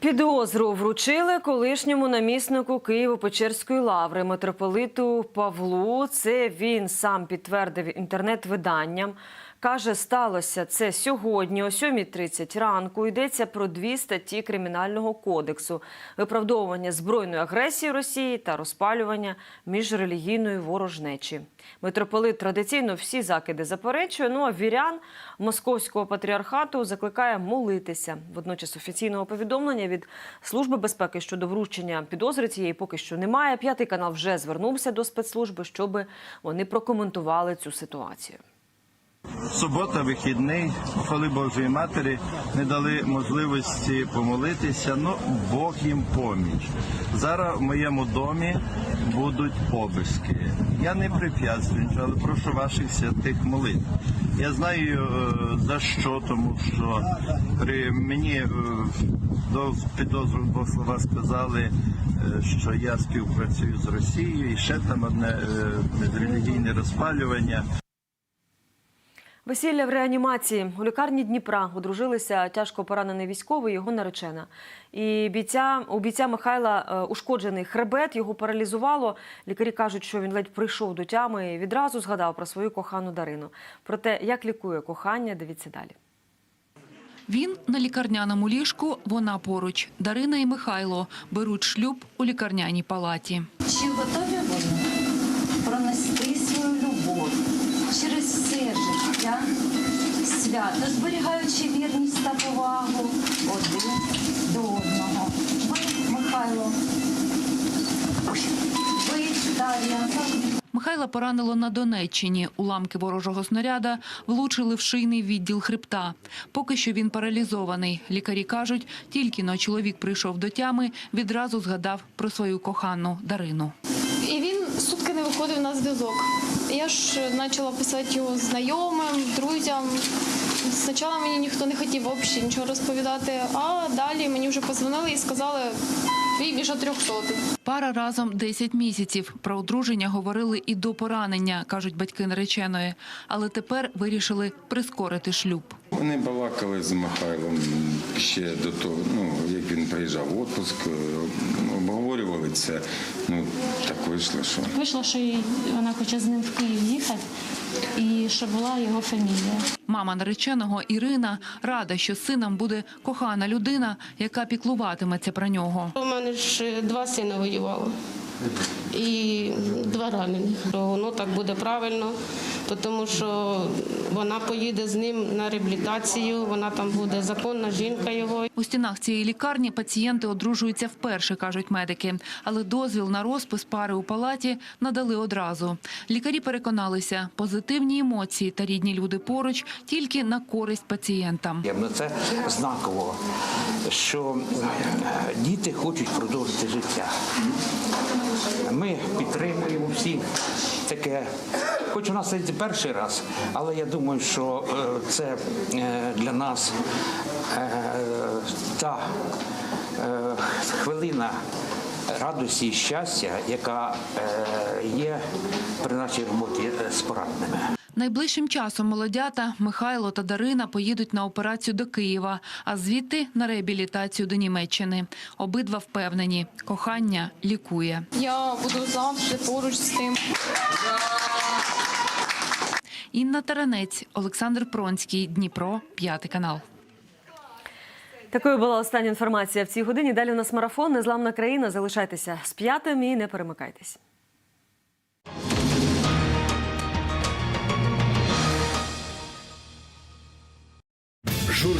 Підозру вручили колишньому наміснику Києво-Печерської лаври митрополиту Павлу. Це він сам підтвердив інтернет-виданням. Каже, сталося це сьогодні о 7.30 ранку. Йдеться про дві статті Кримінального кодексу: виправдовування збройної агресії Росії та розпалювання міжрелігійної ворожнечі. Митрополит традиційно всі закиди заперечує. Ну а вірян московського патріархату закликає молитися. Водночас офіційного повідомлення від служби безпеки щодо вручення підозри цієї поки що немає. П'ятий канал вже звернувся до спецслужби, щоб вони прокоментували цю ситуацію. Субота, вихідний, коли Божої Матері не дали можливості помолитися, ну Бог їм поміч. Зараз в моєму домі будуть обиски. Я не прип'ятствую, але прошу ваших святих молитв. Я знаю е, за що, тому що при мені е, до підозру двох слова сказали, е, що я співпрацюю з Росією і ще там одне релігійне розпалювання. Весілля в реанімації у лікарні Дніпра одружилися тяжко поранений військовий, його наречена. І бійця у бійця Михайла е, ушкоджений хребет, його паралізувало. Лікарі кажуть, що він ледь прийшов до тями і відразу згадав про свою кохану Дарину. Про те, як лікує кохання, дивіться далі. Він на лікарняному ліжку, вона поруч. Дарина і Михайло беруть шлюб у лікарняній палаті. Чи готові вони пронести через все життя, свято, зберігаючи вірність та повагу один до одного? Ви, Михайло, ви, Дар'я, Михайла поранило на Донеччині. Уламки ворожого снаряда влучили в шийний відділ хребта. Поки що він паралізований. Лікарі кажуть, тільки но чоловік прийшов до тями, відразу згадав про свою кохану Дарину. І він сутки не виходив на зв'язок. Я ж почала писати його знайомим, друзям. Спочатку мені ніхто не хотів взагалі нічого розповідати, а далі мені вже позвонили і сказали, твій більше трьохсотий. Пара разом 10 місяців. Про одруження говорили і до поранення, кажуть батьки нареченої. Але тепер вирішили прискорити шлюб. Вони балакали з Михайлом ще до того, ну як він приїжджав в отпуск, е, обговорювали це. Ну так вийшло, що Вийшло, що вона хоче з ним в Київ їхати, і щоб була його фамілія. Мама нареченого Ірина рада, що сином буде кохана людина, яка піклуватиметься про нього. У мене ж е, два сина воювало і два ранених. Воно так буде правильно, тому що вона поїде з ним на реабілітацію, вона там буде законна жінка його. У стінах цієї лікарні пацієнти одружуються вперше, кажуть медики. Але дозвіл на розпис пари у палаті надали одразу. Лікарі переконалися, позитивні емоції та рідні люди поруч тільки на користь пацієнтам. Це знаково, що е, діти хочуть продовжити життя. Ми підтримуємо всіх таке. Хоч у нас це перший раз, але я думаю, що е, це е, для нас е, та хвилина радості і щастя, яка є при нашій роботі з пораненими. Найближчим часом молодята Михайло та Дарина поїдуть на операцію до Києва, а звідти на реабілітацію до Німеччини. Обидва впевнені, кохання лікує. Я буду завжди поруч з тим. Інна Таранець, Олександр Пронський, Дніпро, п'ятий канал. Такою була остання інформація в цій годині. Далі у нас марафон Незламна країна. Залишайтеся з п'ятим і не перемикайтесь.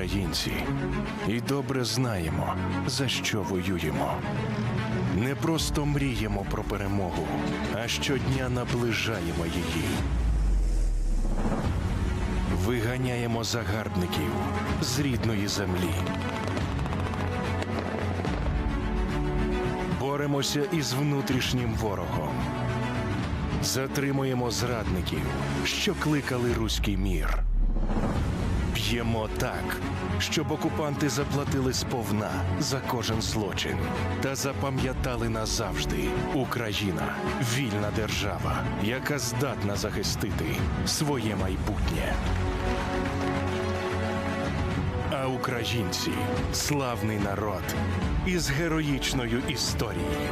Українці і добре знаємо, за що воюємо. Не просто мріємо про перемогу, а щодня наближаємо її. Виганяємо загарбників з рідної землі. Боремося із внутрішнім ворогом. Затримуємо зрадників, що кликали руський мір. Б'ємо так, щоб окупанти заплатили сповна за кожен злочин та запам'ятали назавжди Україна вільна держава, яка здатна захистити своє майбутнє. А українці славний народ із героїчною історією.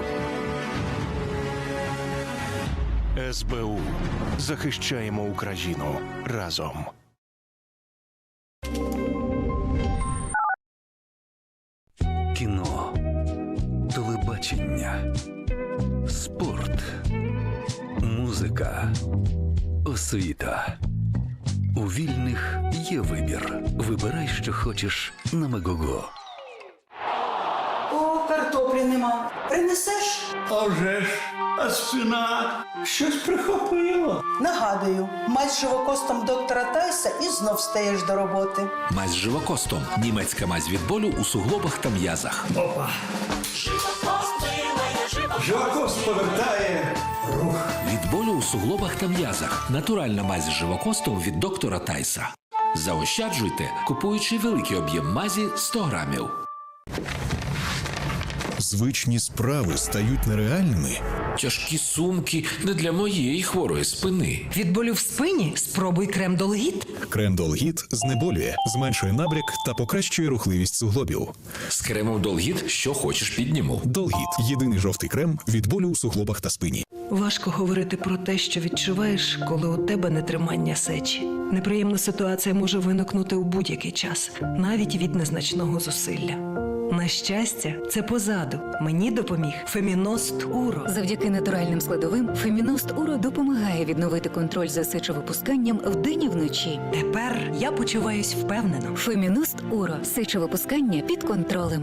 СБУ захищаємо Україну разом. Телебачення, спорт, музика, освіта. У вільних є вибір. Вибирай, що хочеш на Мегого. О, картоплі нема. Принесеш? А вже ж, а спина щось прихопило. Нагадую, мать з живокостом доктора Тайса і знов стаєш до роботи. Мазь з живокостом. Німецька мазь від болю у суглобах та м'язах. Опа. Повертає рух. Від болю у суглобах та м'язах. Натуральна мазь з живокостом від доктора Тайса. Заощаджуйте, купуючи великий об'єм мазі 100 грамів. Звичні справи стають нереальними. Тяжкі сумки не для моєї хворої спини. Від болю в спині спробуй крем Долгіт. Крем-Долгіт знеболює, зменшує набряк та покращує рухливість суглобів. З кремом Долгіт що хочеш підніму. Долгіт єдиний жовтий крем від болю у суглобах та спині. Важко говорити про те, що відчуваєш, коли у тебе нетримання сечі. Неприємна ситуація може виникнути у будь-який час, навіть від незначного зусилля. На щастя, це позаду. Мені допоміг Феміност Уро. Завдяки натуральним складовим Феміност Уро допомагає відновити контроль за сечовипусканням вдень і вночі. Тепер я почуваюсь впевнено. Феміност Уро сечовипускання під контролем.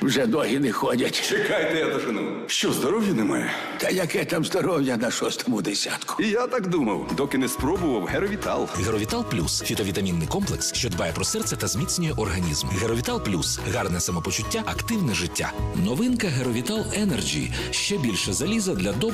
Вже ноги не ходять. Чекайте, я дожену. Що, здоров'я немає? Та яке там здоров'я на шостому десятку? І я так думав, доки не спробував Геровітал. Геровітал Плюс фітовітамінний комплекс, що дбає про серце та зміцнює організм. Геровітал Плюс гарне самопочуття, активне життя. Новинка Геровітал Енерджі. Ще більше заліза для добрих.